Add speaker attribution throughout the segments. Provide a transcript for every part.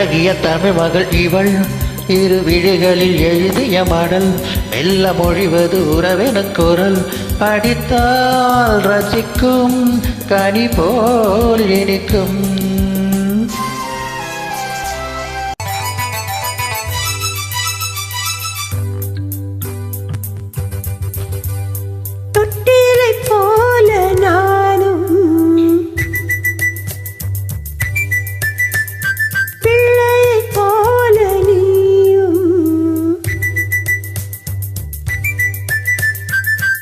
Speaker 1: அழகிய தமிழ் மகள் இவள். இரு விழிகளில் எழுதிய மடல் மெல்ல மொழிவது உறவென குரல். படித்தால் ரசிக்கும். கனி போல் இனிக்கும்.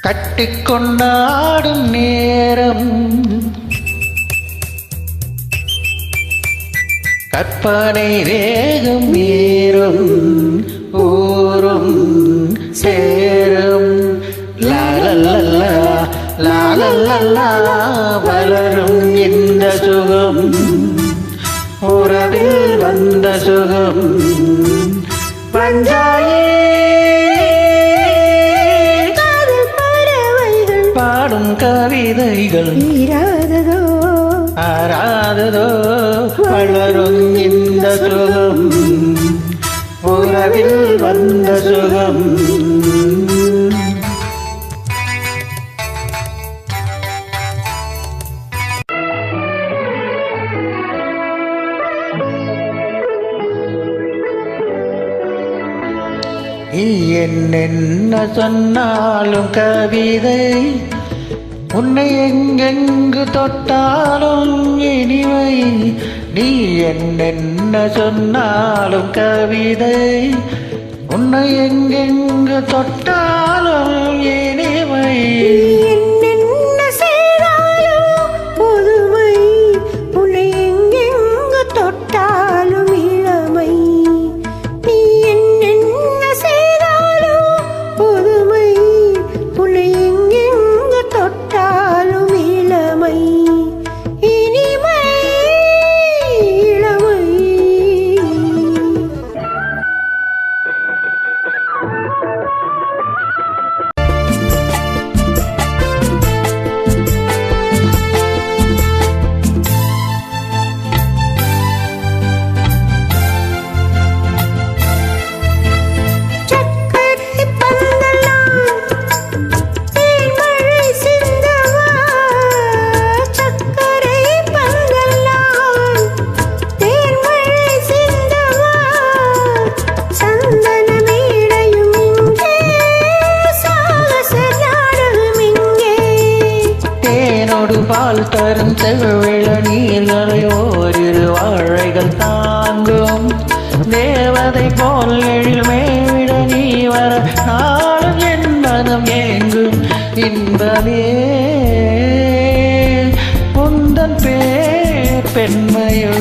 Speaker 1: கட்டிக்கொண்டாடும் நேரம். கற்பனை வேகம் ஏறும் ஊரும் சேரும். லாலல்லா லாலல்லா வளரும் இந்த சுகம். உறவில் வந்த சுகம். பஞ்சாய
Speaker 2: தீராததோ?
Speaker 1: ஆராததோ? வளரும் இந்த சுகம். உறவில் வந்த சுகம். நீ என்னென்ன சொன்னாலும் கவிதை உன்னை எங்கெங்கு தொட்டாலும் இனிமை. நீ என்னென்ன சொன்னாலும் கவிதை. உன்னை எங்கெங்கு தொட்டாலும் இனிமை. பால் தரும் செவ்விள நீர்களை ஓரிரு வாழைகள் தாங்கும். தேவதை போல் எழில் மேவிட நீ வர நாளும் என் மனம் ஏங்கும். இன்பமே உந்தன் பேர் பெண்மையோ